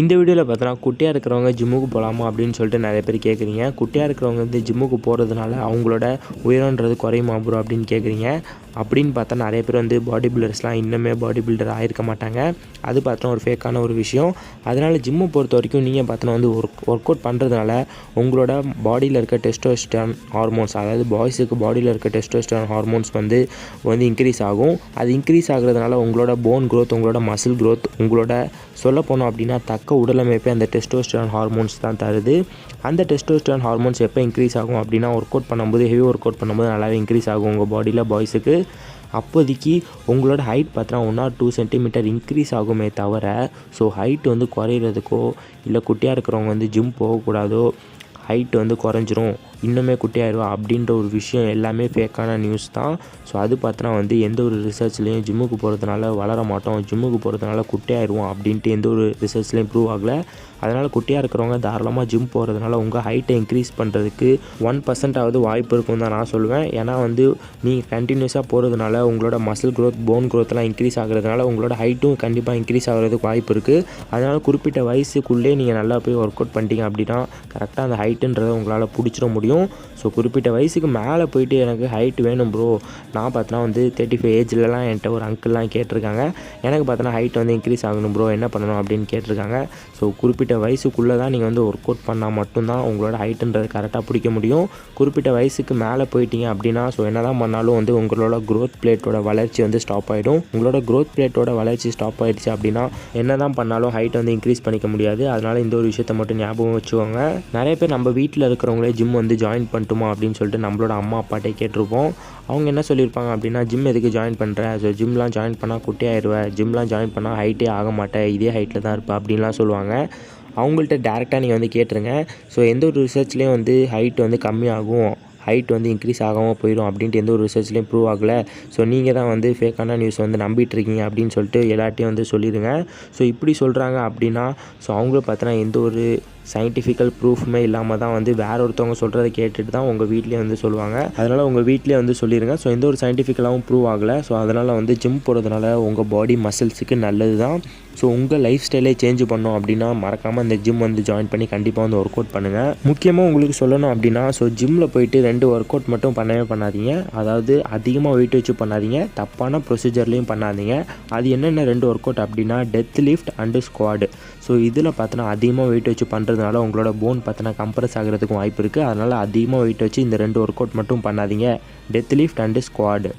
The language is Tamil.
இந்த வீடியோவில் பார்த்தோன்னா குட்டியாக இருக்கிறவங்க ஜிம்முக்கு போகலாமா அப்படின்னு சொல்லிட்டு நிறைய பேர் கேட்குறீங்க குட்டியாக இருக்கிறவங்க வந்து ஜிம்முக்கு போகிறதுனால அவங்களோட உயரன்றது குறையுமா ப்ரோ அப்படின்னு கேட்குறீங்க அப்படின்னு பார்த்தா நிறைய பேர் வந்து பாடி பில்டர்ஸ்லாம் இன்னுமே பாடி பில்டர் ஆகிருக்க மாட்டாங்க. அது பார்த்தோன்னா ஒரு ஃபேக்கான ஒரு விஷயம். அதனால் ஜிம்மை பொறுத்த வரைக்கும் நீங்கள் பார்த்தோன்னா வந்து ஒர்க் ஒர்க் அவுட் பண்ணுறதுனால உங்களோட பாடியில் இருக்க டெஸ்டோஸ்டான் ஹார்மோன்ஸ் அதாவது பாய்ஸுக்கு பாடியில் இருக்க டெஸ்டோஸ்டான் ஹார்மோன்ஸ் வந்து வந்து இன்க்ரீஸ் ஆகும். அது இன்க்ரீஸ் ஆகுறதுனால உங்களோட போன் க்ரோத் உங்களோட மசில் க்ரோத் உங்களோட சொல்ல போனோம் அப்படின்னா தக் தக்க உடலமைப்பை அந்த டெஸ்டோஸ்டரான் ஹார்மோன்ஸ் தான் தருது. அந்த டெஸ்டோஸ்டரான் ஹார்மோன்ஸ் எப்போ இன்க்ரீஸ் ஆகும் அப்படின்னா ஒர்க் அவுட் பண்ணும்போது ஹெவி ஒர்க் அவுட் பண்ணும்போது நல்லாவே இன்க்ரீஸ் ஆகும் உங்கள் பாடியில் பாய்ஸுக்கு அப்போதைக்கு உங்களோட ஹைட் பார்த்தா one or two centimetre increase ஆகுமே தவிர ஸோ ஹைட் வந்து குறையிறதுக்கோ இல்லை குட்டியாக இருக்கிறவங்க வந்து ஜிம் போகக்கூடாதோ ஹைட் வந்து குறைஞ்சிரும். இன்னுமே குட்டியாயிருவா அப்படின்ற ஒரு விஷயம் எல்லாமே ஃபேக்கான நியூஸ் தான். ஸோ அது பார்த்தோன்னா வந்து எந்த ஒரு ரிசர்ச்லேயும் ஜிம்முக்கு போகிறதுனால வளர மாட்டோம். ஜிம்முக்கு போகிறதுனால குட்டியாயிருவோம் அப்படின்ட்டு எந்த ஒரு ரிசர்ச்லேயும் ப்ரூவ் ஆகலை. அதனால் குட்டியாக இருக்கிறவங்க தாராளமாக ஜிம் போகிறதுனால உங்கள் ஹைட்டை இன்க்ரீஸ் பண்ணுறதுக்கு ஒன் பர்சன்டாவது வாய்ப்பு இருக்கும் தான் நான் சொல்லுவேன். ஏன்னா வந்து நீங்கள் கண்டினியூஸாக போகிறதுனால உங்களோட மசில் க்ரோத் போன் க்ரோத்லாம் இன்க்ரீஸ் ஆகுறதுனால உங்களோட ஹைட்டும் கண்டிப்பாக இன்க்ரீஸ் ஆகிறதுக்கு வாய்ப்பு இருக்குது அதனால் குறிப்பிட்ட வயசுக்குள்ளே நீங்கள் நல்லா போய் ஒர்க் அவுட் பண்ணிட்டீங்க அப்படின்னா கரெக்டாக அந்த ஹைட்டுன்றதை உங்களால் பிடிச்சிட முடியும். ஸோ குறிப்பிட்ட வயசுக்கு மேலே போயிட்டு எனக்கு ஹைட் வேணும் ப்ரோ நான் பார்த்தோன்னா வந்து தேர்ட்டி ஃபைவ் ஏஜ்லலாம் என்கிட்ட ஒரு அங்கிள்லாம் கேட்டிருக்காங்க. எனக்கு பார்த்தோன்னா ஹைட் வந்து இன்க்ரீஸ் ஆகணும் ப்ரோ என்ன பண்ணணும் அப்படின்னு கேட்டிருக்காங்க. ஸோ குறிப்பிட்ட வயசுக்குள்ளே தான் நீங்கள் வந்து ஒர்க் அவுட் பண்ணால் மட்டும்தான் உங்களோட ஹைட்டுன்றது கரெக்டாக பிடிக்க முடியும். குறிப்பிட்ட வயசுக்கு மேலே போயிட்டீங்க அப்படின்னா ஸோ என்ன தான் பண்ணாலும் வந்து உங்களோட க்ரோத் பிளேட்டோட வளர்ச்சி வந்து ஸ்டாப் ஆகிடும் உங்களோட க்ரோத் பிளேட்டோட வளர்ச்சி ஸ்டாப் ஆகிடுச்சு அப்படின்னா என்ன தான் பண்ணாலும் ஹைட் வந்து இன்க்ரீஸ் பண்ணிக்க முடியாது. அதனால் இந்த ஒரு விஷயத்த மட்டும் ஞாபகம் வச்சுக்கோங்க. நிறைய பேர் நம்ம வீட்டில் இருக்கிறவங்களே ஜிம் வந்து ஜாயின் பண்ணட்டுமா அப்படின்னு சொல்லிட்டு நம்மளோட அம்மா அப்பாட்டே கேட்டிருப்போம். அவங்க என்ன சொல்லியிருப்பாங்க அப்படின்னா ஜிம் எதுக்கு ஜாயின் பண்ணுறேன் ஸோ ஜிம்லாம் ஜாயின் பண்ணால் குட்டியாயிடுவேன் ஜிம்லாம் ஜாயின் பண்ணால் ஹைட்டே ஆக மாட்டேன் இதே ஹைட்டில் தான் இருப்பேன் அப்படின்லாம் சொல்லுவாங்க. அவங்கள்ட்ட டேரெக்டாக நீங்கள் வந்து கேட்டுருங்க. ஸோ எந்த ஒரு ரிசர்ச்லேயும் வந்து ஹைட் வந்து கம்மியாகும். ஹைட் வந்து இன்க்ரீஸ் ஆகாமல் போயிடும் அப்படின்ட்டு எந்த ஒரு ரிசர்ச்லேயும் ப்ரூவ் ஆகலை. ஸோ நீங்கள் தான் வந்து ஃபேக்கான நியூஸ் வந்து நம்பிட்டு இருக்கீங்க அப்படின்னு சொல்லிட்டு எல்லாட்டையும் வந்து சொல்லிடுங்க. ஸோ இப்படி சொல்கிறாங்க அப்படின்னா ஸோ அவங்களும் பார்த்தோன்னா எந்த ஒரு சயின்டிஃபிக்கல் ப்ரூஃபுமே இல்லாமல் தான் வந்து வேற ஒருத்தவங்க சொல்கிறத கேட்டுட்டு தான் உங்கள் வீட்லேயே வந்து சொல்லுவாங்க. அதனால் உங்கள் வீட்லேயே வந்து சொல்லிடுங்க. ஸோ எந்த ஒரு சயின்டிஃபிக்கலாகவும் ப்ரூவ் ஆகலை. ஸோ அதனால் வந்து ஜிம் போகிறதுனால உங்கள் பாடி மசில்ஸுக்கு நல்லது தான் ஸோ உங்கள் லைஃப் ஸ்டைலே சேஞ்ச் பண்ணோம் அப்படின்னா மறக்காமல் இந்த ஜிம் வந்து ஜாயின் பண்ணி கண்டிப்பாக வந்து ஒர்க் அவுட் பண்ணுங்கள் முக்கியமாக உங்களுக்கு சொல்லணும் அப்படின்னா ஸோ ஜிம்மில் போயிட்டு ரெண்டு ஒர்க் அவுட் மட்டும் பண்ணவே பண்ணாதீங்க. அதாவது அதிகமாக வெயிட் வச்சு பண்ணாதீங்க. தப்பான ப்ரொசீஜர்லேயும் பண்ணாதீங்க. அது என்னென்ன ரெண்டு ஒர்க் அவுட் அப்படின்னா deadlift and squat so இதில் பார்த்தோன்னா அதிகமாக வெயிட் வச்சு பண்ணுறதுனால உங்களோட போன் பார்த்தோன்னா கம்ப்ரஸ் ஆகிறதுக்கும் வாய்ப்பு இருக்குது அதனால் அதிகமாக வெயிட் வச்சு இந்த ரெண்டு ஒர்க் அவுட் மட்டும் பண்ணாதீங்க. Death lift and squad